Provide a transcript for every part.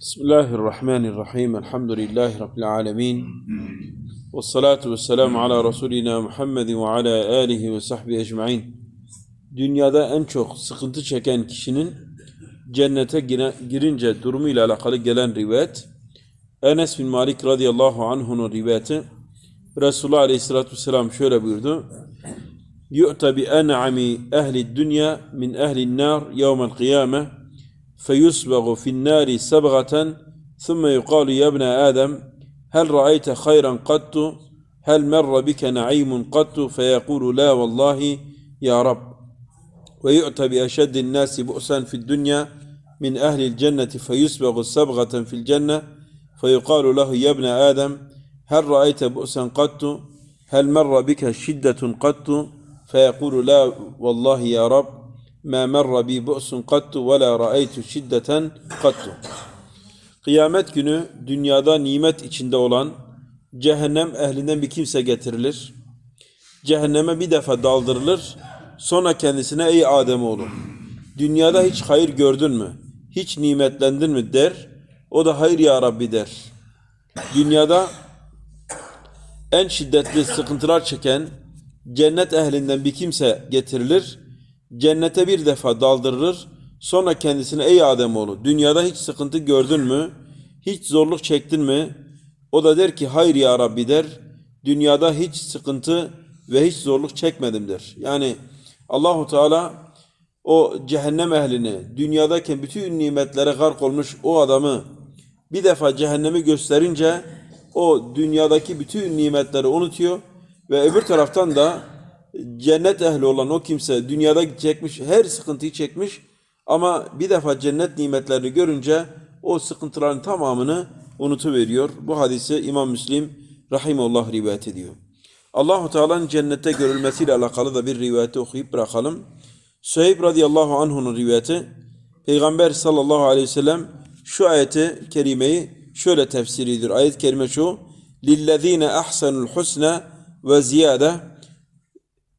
Bismillahirrahmanirrahim. Elhamdülillahi Rabbil alemin. Ve salatu ve selamu ala Resulina Muhammedin ve ala alihi ve sahbihi ecmain. Dünyada en çok sıkıntı çeken kişinin cennete girince durumuyla alakalı gelen rivayet Enes bin Malik radıyallahu anh'un rivayeti Resulullah aleyhissalatu vesselam şöyle buyurdu. Yu'ta bi en'ami ehli dünya min ehli nar yevmel kıyameh فيسبغ في النار سبغة ثم يقال يا ابن آدم هل رأيت خيرا قط؟ هل مر بك نعيم قط؟ فيقول لا والله يا رب. ويؤتى بأشد الناس بؤسا في الدنيا من أهل الجنة فيسبغ سبغة في الجنة فيقال له يا ابن آدم هل رأيت بؤسا قط؟ هل مر بك شدة قط؟ فيقول لا والله يا رب. ما مر بي بؤس قط ولا رأيت شدة قط Kıyamet günü dünyada nimet içinde olan cehennem ehlinden bir kimse getirilir. Cehenneme bir defa daldırılır. Sonra kendisine ey Ademoğlu dünyada hiç hayır gördün mü? Hiç nimetlendin mi der. O da hayır ya Rabbi der. Dünyada en şiddetli sıkıntılar çeken cennet ehlinden bir kimse getirilir. Cennete bir defa daldırılır. Sonra kendisine ey Ademoğlu dünyada hiç sıkıntı gördün mü? Hiç zorluk çektin mi? O da der ki hayır ya Rabbi der. Dünyada hiç sıkıntı ve hiç zorluk çekmedim der. Yani Allahu Teala o cehennem ehlini dünyadayken bütün nimetlere gark olmuş o adamı bir defa cehennemi gösterince o dünyadaki bütün nimetleri unutuyor ve öbür taraftan da cennet ehli olan o kimse dünyada çekmiş her sıkıntıyı çekmiş ama bir defa cennet nimetlerini görünce o sıkıntıların tamamını unutuveriyor. Bu hadisi İmam Müslim rahimullah rivayet ediyor. Allahu Teala'nın cennette görülmesiyle alakalı da bir rivayeti okuyup bırakalım. Süheyb radıyallahu anh'un rivayeti Peygamber sallallahu aleyhi ve sellem şu ayeti kerimeyi şöyle tefsir ediyor. Ayet-i kerime şu. Lillezine ahsenul husna ve ziyade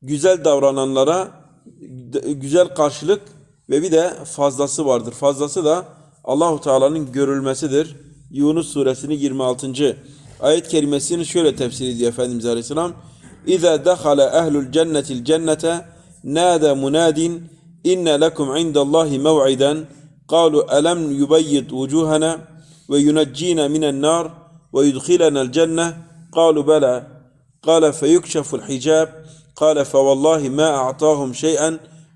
güzel davrananlara güzel karşılık ve bir de fazlası vardır. Fazlası da Allahu Teala'nın görülmesidir. Yunus suresinin 26. ayet kelimesini şöyle tefsir ediyor Efendimiz Aleyhisselam. İza dakhala ehlul cennetil cennete nada munadin inne lekum indallahi mev'iden qalu elem yubayyid vucuhana ve yunaccina minen nar ve yudkhilana el cenne qalu bela qala feyukşaful hicab قال فوالله ما أعطاهم شيئا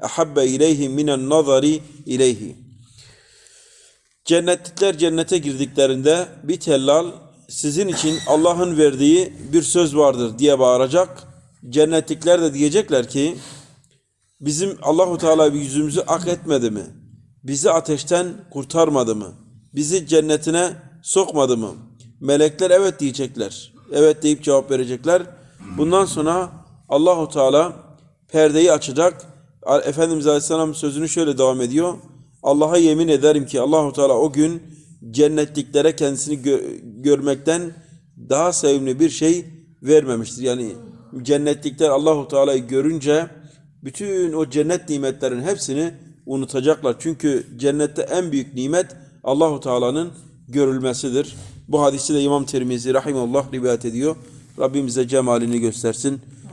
أحب إليهم من النظر إليه Cennetlikler cennete girdiklerinde bir tellal sizin için Allah'ın verdiği bir söz vardır diye bağıracak. Cennetlikler de diyecekler ki bizim Allahu Teala bir yüzümüzü ak etmedi mi? Bizi ateşten kurtarmadı mı? Bizi cennetine sokmadı mı? Melekler evet diyecekler. Evet deyip cevap verecekler. Bundan sonra Allahu Teala perdeyi açacak. Efendimiz Aleyhisselam sözünü şöyle devam ediyor. Allah'a yemin ederim ki Allahu Teala o gün cennetliklere kendisini gö- görmekten daha sevimli bir şey vermemiştir. Yani cennetlikler Allahu Teala'yı görünce bütün o cennet nimetlerin hepsini unutacaklar. Çünkü cennette en büyük nimet Allahu Teala'nın görülmesidir. Bu hadisi de İmam Tirmizi rahimullah rivayet ediyor. Rabbimize cemalini göstersin.